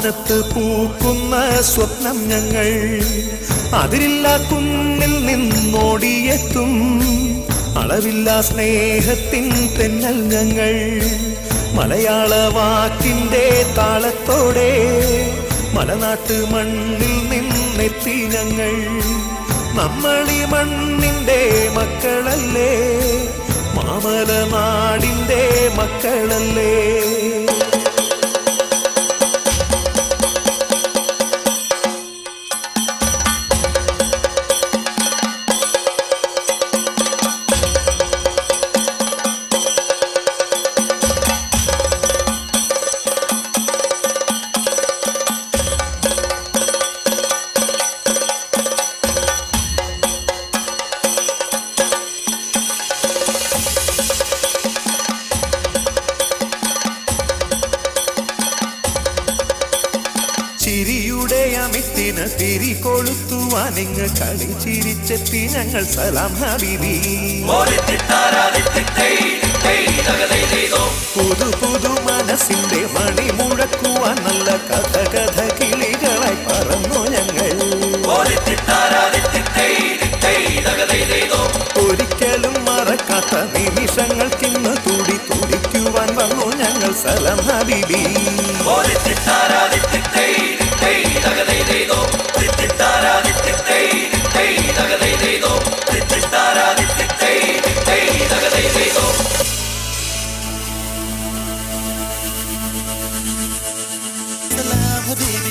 മാനത്ത് പൂക്കുന്ന സ്വപ്നം ഞങ്ങൾ അതിരില്ല കുന്നിൽ നിന്നോടിയെത്തും. അളവില്ല സ്നേഹത്തിൻ തെന്നൽ ഞങ്ങൾ മലയാള വാക്കിന്റെ താളത്തോടെ മലനാട്ട് മണ്ണിൽ നിന്നെത്തി ഞങ്ങൾ. നമ്മളി മണ്ണിന്റെ മക്കളല്ലേ? മാമല നാടിന്റെ മക്കളല്ലേ? ചിരിയുടെ അമിത്തിന് തിരി കൊളുത്തുവാൻ ഇങ്ങ് കളി ചിരിച്ചെത്തി ഞങ്ങൾ സലാം ഹബിബി. പുതു പുതു മനസ്സിന്റെ മണി മുഴക്കുവാൻ നല്ല കഥ കഥ കിളികളായി പറന്നു ഞങ്ങൾ. ഒരിക്കലും മറക്കാത്ത നിമിഷങ്ങൾക്കിന്ന് തുടി തുടിക്കുവാൻ വന്നു ഞങ്ങൾ സലാം ഹബീബി. baby.